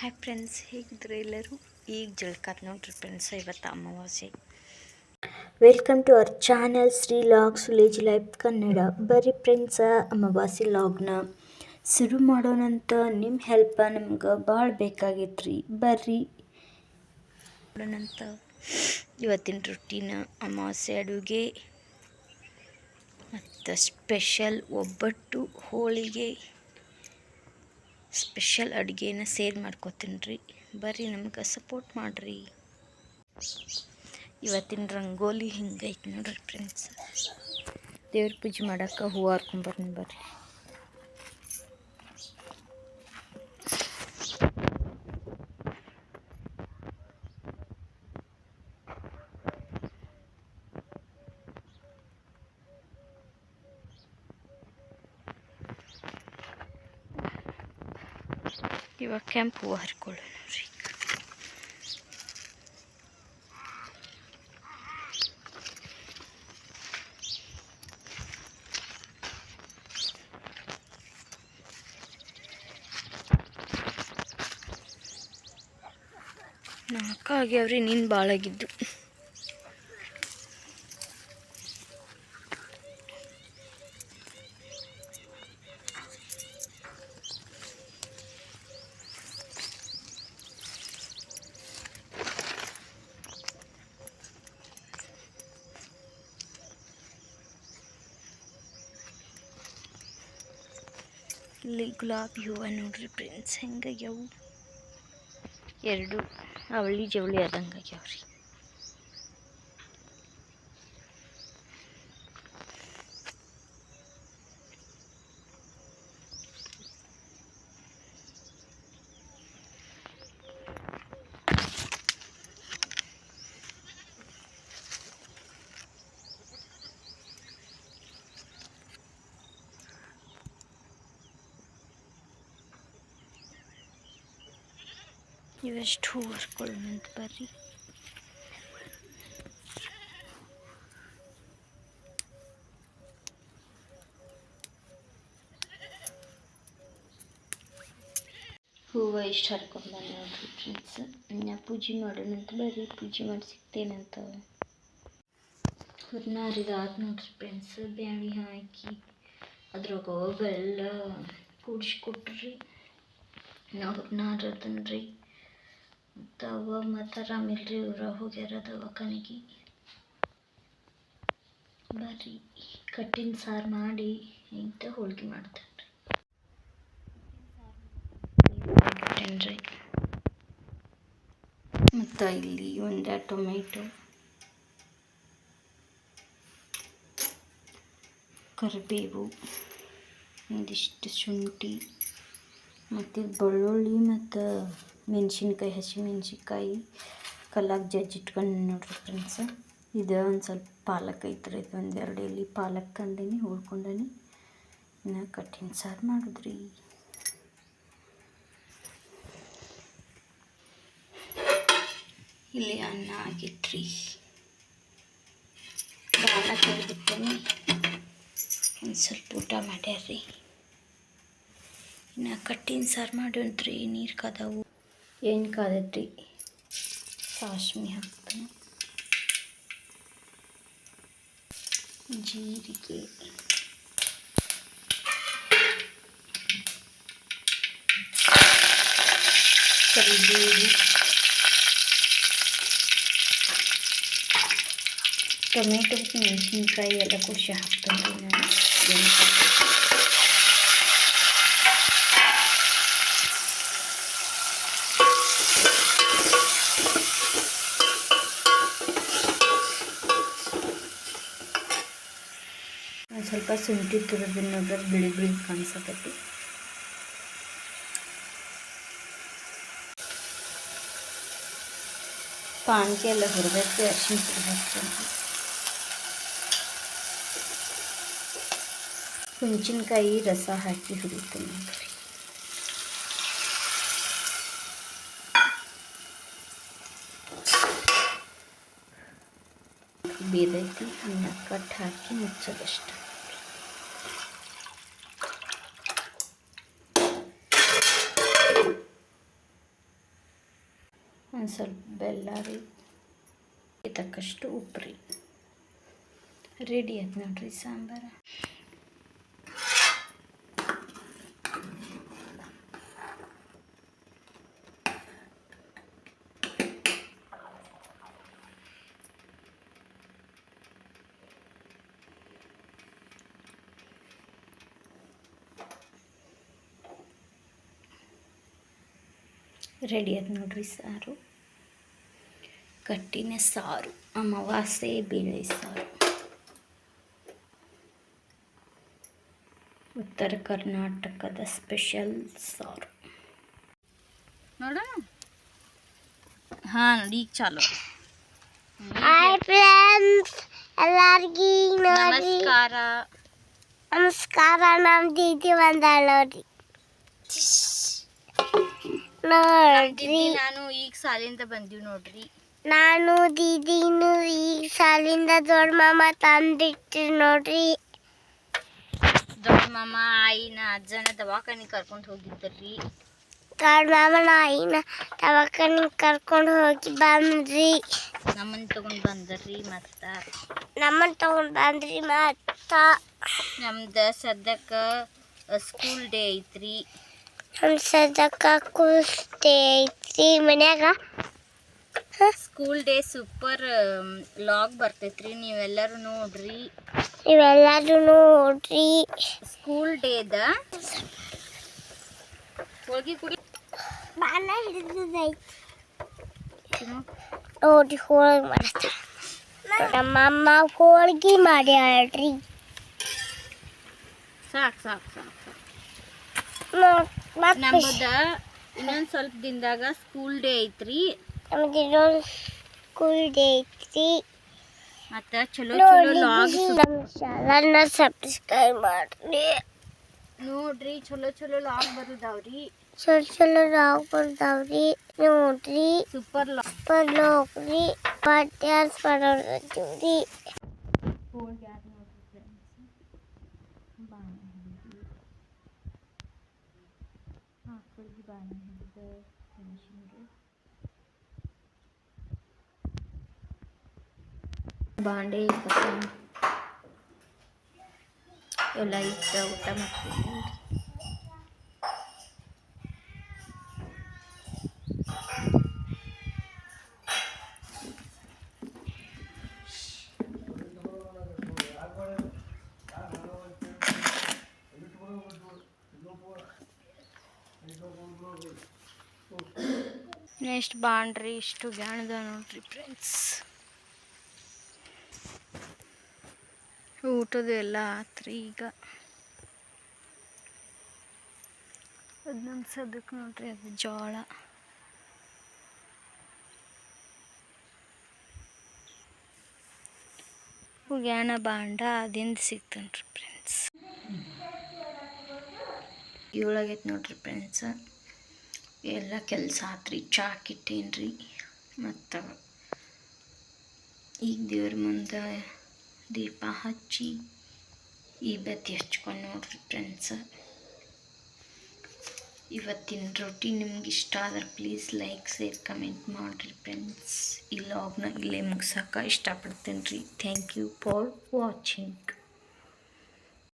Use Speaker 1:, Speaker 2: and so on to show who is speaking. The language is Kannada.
Speaker 1: ಹಾಯ್ ಫ್ರೆಂಡ್ಸ್ ಹೇಗಿದ್ರೆ ಎಲ್ಲರೂ? ಈಗ ಜಳ್ಕಾತ್ ನೋಡ್ರಿ ಫ್ರೆಂಡ್ಸ್ ಇವತ್ತು ಅಮಾವಾಸ್ಯೆ.
Speaker 2: Welcome to our channel Shri log village life Kannada ಬರೀ ಫ್ರೆಂಡ್ಸ ಅಮಾವಾಸ್ಯೆ ಲಾಗ್ನ ಶುರು ಮಾಡೋಣಂತ ನಿಮ್ಮ ಹೆಲ್ಪ ನಮ್ಗೆ ಭಾಳ ಬೇಕಾಗಿತ್ತು ರೀ ಬರ್ರಿ
Speaker 1: ನೋಡೋಣಂತ ಇವತ್ತಿನ ರೊಟ್ಟಿನ ಅಮಾವಾಸ್ಯೆ ಅಡುಗೆ ಮತ್ತು ಸ್ಪೆಷಲ್ ಒಬ್ಬಟ್ಟು ಹೋಳಿಗೆ. ಸ್ಪೆಷಲ್ ಅಡುಗೆನ ಸೇರ್ ಮಾಡ್ಕೋತೀನಿ ರೀ. ಬರ್ರಿ ನಮ್ಗೆ ಸಪೋರ್ಟ್ ಮಾಡಿರಿ. ಇವತ್ತಿನ ರಂಗೋಲಿ ಹಿಂಗೈತೆ ನೋಡ್ರಿ ಫ್ರೆಂಡ್ಸ್ ದೇವ್ರ ಪೂಜೆ ಮಾಡೋಕ್ಕೆ ಹೂವು ಹರ್ಕೊಂಬರ್ತೀನಿ ಬರ್ರಿ. ಇವಾಗ ಕೆಂಪು ಹೂವು ಹರ್ಕೊಳ್ಳೋಣ ರೀ. ಅಕ್ಕ ಆಗ್ಯಾವ್ರಿ ನೀನು ಭಾಳಾಗಿದ್ದು ಇಲ್ಲಿ ಗುಲಾಬಿ ಹೂವು ನೋಡ್ರಿ ಫ್ರೆಂಡ್ಸ್ ಹೆಂಗಾಗ್ಯಾವು ಎರಡು ಅವಳಿ ಜವಳಿ ಆದಂಗೆ ಆಗ್ಯಾವ್ರಿ ಇವೆಷ್ಟು ಹೂವು ಹರ್ಕೊಳ್ಳೋಣಂತ ಬರ್ರಿ ಹೂವು ಇಷ್ಟು ಹರ್ಕೊಂಡು ಬಂದೆ ನೋಡ್ರಿ ಫ್ರೆಂಡ್ಸ್ ನಾ ಪೂಜೆ ಮಾಡೋಣಂತ ಬರ್ರಿ ಪೂಜೆ ಮಾಡಿ ಸಿಗ್ತೇನಂತ ಹೂರ್ಣ ಹರಿದಾದ ನೋಡ್ರಿ ಫ್ರೆಂಡ್ಸ್ ಬ್ಯಾಣಿ ಹಾಕಿ ಅದ್ರಾಗ ಬೆಲ್ಲ ಕೂಡಿಸ್ಕೊಟ್ರಿ ನಾ ಹೂರ್ಣ ಹರದನ್ರಿ ಅವ ಮತ್ತು ಆರಾಮಿಲ್ರಿ ಇವ್ರ ಹೋಗ್ಯಾರ ದವಾಖಾನೆಗೆ ಬರ್ರಿ, ಕಟ್ಟಿನ ಸಾರು ಮಾಡಿ ಇಂಥ ಹೋಳ್ಗೆ ಮಾಡ್ತಾರೆ ರೀ ಮತ್ತು ಇಲ್ಲಿ ಒಂದು ಟೊಮೆಟೊ, ಕರಿಬೇವು, ಒಂದಿಷ್ಟು ಶುಂಠಿ, ಮತ್ತು ಬೆಳ್ಳುಳ್ಳಿ ಮತ್ತು ಮೆಣಸಿನ್ಕಾಯಿ, ಹಸಿಮೆಣ್ಸಿನ್ಕಾಯಿ, ಕಲ್ಲಾಗ ಜಜ್ಜಿಟ್ಕೊಂಡು ನೋಡ್ರಿ ಫ್ರೆಂಡ್ಸ್ ಇದು ಒಂದು ಸ್ವಲ್ಪ ಪಾಲಕ್ ಐತ್ರಿ, ಇದು ಒಂದೆರಡು ಎಲೆ ಪಾಲಕ್ ತಂದೀನಿ ಹುರ್ಕೊಂಡೇನಿ. ಇನ್ನು ಕಟ್ಟಿನ ಸಾರು ಮಾಡಿದ್ರಿ. ಇಲ್ಲಿ ಅನ್ನ ಬಾಳ ತೆಗೆದಿಟ್ಟೇನಿ. ಒಂದು ಸ್ವಲ್ಪ ಊಟ ಮಾಡ್ಯಾರ್ರಿ. ಇನ್ನು ಕಟ್ಟಿನ ಸಾರು ಮಾಡ್ಯಂತ್ರಿ ನೀರು ಕಾದವು. ಏನು ಕಾದೈತ್ರಿ ಸಾಸ್ಮಿ ಹಾಕ್ತಾನೆ ಜೀರಿಗೆ ಕರಿಬೇವು ಟೊಮೆಟೊ ಮೆಣಸಿನ್ಕಾಯಿ ಎಲ್ಲ ಖುಷಿ ಹಾಕ್ತಾನೆ ನಾನು ಏನು ಒಂದು ಸ್ವಲ್ಪ ಶುಂಠಿ ತುರಿದು ನೋಡ್ರೆ ಬಿಳಿ ಬಿಳಿ ಕಾಣಿಸತೈತಿ ಪಾನ್ಕೆ ಎಲ್ಲ ಹುರಿದೈತಿ, ಅರ್ಶಿಣ ಪುಡಿ ಹಾಕ್ತೀನಿ ಹುಂಚಿನಕಾಯಿ ರಸ ಹಾಕಿ ಹುರಿತೀನಿ ನೋಡ್ರಿ ಬೇದೈತಿ ಅನ್ನ ಕಟ್ ಹಾಕಿ ಮುಚ್ಚೋದಷ್ಟು. ಒಂದು ಸ್ವಲ್ಪ ಬೆಲ್ಲ ರೀ. ತಕ್ಕಷ್ಟು ಉಪ್ಪು ರೀ. ರೆಡಿ ಆಯ್ತು ನೋಡ್ರಿ ಸಾಂಬಾರು. ರೆಡಿ ಆಯ್ತು ನೋಡ್ರಿ ಸಾರು. ಕಟ್ಟಿನ ಸಾರು ಅಮಾವಾಸ್ಯೆ ಬೇಳೆ ಸಾರು. ಉತ್ತರ ಕರ್ನಾಟಕದ ಸ್ಪೆಷಲ್ ಸಾರು. ನೋಡೋಣ ಹಾಂ ನೋಡಿ ಈಗ ಚಾಲು.
Speaker 3: ಹಾಯ್ ಫ್ರೆಂಡ್ಸ್ ಎಲ್ಲಾರ್ಗಿ ನೋಡಿ.
Speaker 1: ನಮಸ್ಕಾರ.
Speaker 3: ನಮಸ್ಕಾರ ನಮ್ಮ ದೀದಿ ಬಂದಾಳ ನೋಡಿ. ನೋಡ್ರಿ.
Speaker 1: ನಾನು ಈಗ ಸಾಲಿಂದ ಬಂದೀವಿ ನೋಡ್ರಿ.
Speaker 3: ನಾನು ದೀದಿನು ಈ ಸಾಲಿಂದ ದೊಡ್ಡ ಮಾಮ ತಂದಿಟ್ರಿ ನೋಡ್ರಿ.
Speaker 1: ದೊಡ್ಡ ಮಾಮ ಆಯಿನ ಅಜ್ಜನ ದವಾಖಾನಿಗೆ ಕರ್ಕೊಂಡು ಹೋಗಿದ್ದರಿ
Speaker 3: ದೊಡ್ಡ ಮಾಮನ ಆಯಿನ ದವಾಖಾನೆ ಕರ್ಕೊಂಡು ಹೋಗಿ ಬಂದ್ರಿ.
Speaker 1: ನಮ್ಮನ್ನ ತಗೊಂಡು ಬಂದ್ರಿ ಮತ್ತ.
Speaker 3: ನಮ್ಮನ್ನ ತಗೊಂಡು ಬಂದ್ರಿ ಮತ್ತ.
Speaker 1: ನಮ್ದು ಸದ್ಯಕ್ಕೆ ಸ್ಕೂಲ್ ಡೇ ಐತ್ರಿ.
Speaker 3: ನಮ್ ಸದಕ ಡೇ ಐತ್ರಿ ಮನ್ಯಾಗ.
Speaker 1: ಸ್ಕೂಲ್ ಡೇ ಸೂಪರ್ ಲಾಗ್ ಬರ್ತೈತ್ರಿ ನೀವೆಲ್ಲರೂ ನೋಡ್ರಿ.
Speaker 3: ನೀವೆಲ್ಲರೂ ನೋಡ್ರಿ.
Speaker 1: ಸ್ಕೂಲ್ ಡೇದ ಹೋಗಿ ಕುಡಿ.
Speaker 3: ಬಾಲ ಹಿಡಿದೈತಿ ನೋಡಿ ಹೋಳಿಗೆ ಮಾಡಿ ನಮ್ಮಮ್ಮ ಹೋಳಿಗೆ ಸಾಕ್
Speaker 1: ಸಾಕು ಸಾಕು ಸಾಕು. ಸಾಕು
Speaker 3: ಮತ್ತೆ
Speaker 1: ನಮ್ಮದ ಇನ್ನೊಂದು ಸ್ವಲ್ಪ ದಿನದಾಗ ಸ್ಕೂಲ್ ಡೇ ಐತ್ರಿ.
Speaker 3: ನಮ್ದು ಇನ್ನೊಂದು ಸ್ಕೂಲ್ ಡೇ ಐತಿ
Speaker 1: ಮತ್ತು ಚಲೋ ಚಲೋ ಲಾಗ್
Speaker 3: ನೋಡಿ ನಮ್ಮ ಚಾನಲ್ನ ಸಬ್ಸ್ಕ್ರೈಬ್ ಮಾಡ್ರಿ
Speaker 1: ನೋಡ್ರಿ ಚಲೋ ಚಲೋ ಲಾಗ್ ಬರುದಾವ್ರಿ
Speaker 3: ಚಲೋ ಚಲೋ ರಾಗ್ ಬರ್ತಾವ್ರಿ ನೋಡ್ರಿ
Speaker 1: ಸೂಪರ್ ಲಾಗ್
Speaker 3: ಬಂದು ಹೋಗ್ರಿ ಡ್ಯಾನ್ಸ್ ಮಾಡೋದ್ರಿ
Speaker 1: ಹೋಳ್ಗೆ ಯಾರು ನೋಡ್ರಿ ಫ್ರೆಂಡ್ಸ್ ಬಾಣ ಹಿಡಿದು ಆಕಳಿಗೆ ಬಾಣ ಹಿಡಿದು ಬಾಂಡೆ ಕಸ ಎಲ್ಲ ಇಷ್ಟ ಊಟ ಮಾಡ್ತೀನಿ. ನೆಕ್ಸ್ಟ್ ಬಾಂಡ್ರಿ ಇಷ್ಟು ಗ್ಯಾಣದ ನೋಡ್ರಿ ಫ್ರೆಂಡ್ಸ್ ಊಟದ ಎಲ್ಲ ಆತ್ರಿ ಈಗ. ಅದನ್ನೊಂದು ಸದಕ್ಕೆ ನೋಡ್ರಿ ಅದು ಜೋಳ. ಉಗ್ಯಾಣ ಬಾಂಡ ಅದಿಂದ ಸಿಗ್ತಾನ್ರಿ ಫ್ರೆಂಡ್ಸ್ ಏಳಾಗೈತೆ ನೋಡ್ರಿ ಫ್ರೆಂಡ್ಸ್ ಎಲ್ಲ ಕೆಲಸ ಆತ್ರಿ ಚಾಕ್ ಇಟ್ಟೇನ್ರಿ ಮತ್ತು ಈಗ ದೇವ್ರ ಮುಂದೆ ದೀಪ ಹಚ್ಚಿ ಈ ಬತ್ತಿ ಹಚ್ಕೊಂಡು ನೋಡ್ರಿ ಫ್ರೆಂಡ್ಸ್ ಇವತ್ತಿನ ರೊಟ್ಟಿ ನಿಮ್ಗೆ ಇಷ್ಟ ಆದ್ರೆ ಪ್ಲೀಸ್ ಲೈಕ್ ಶೇರ್ ಕಮೆಂಟ್ ಮಾಡಿರಿ ಫ್ರೆಂಡ್ಸ್ ಈ ಲಾಗ್ನ ಇಲ್ಲೇ ಮುಗಿಸೋಕೆ ಇಷ್ಟಪಡ್ತೀನಿ ರೀ ಥ್ಯಾಂಕ್ ಯು ಫಾರ್ ವಾಚಿಂಗ್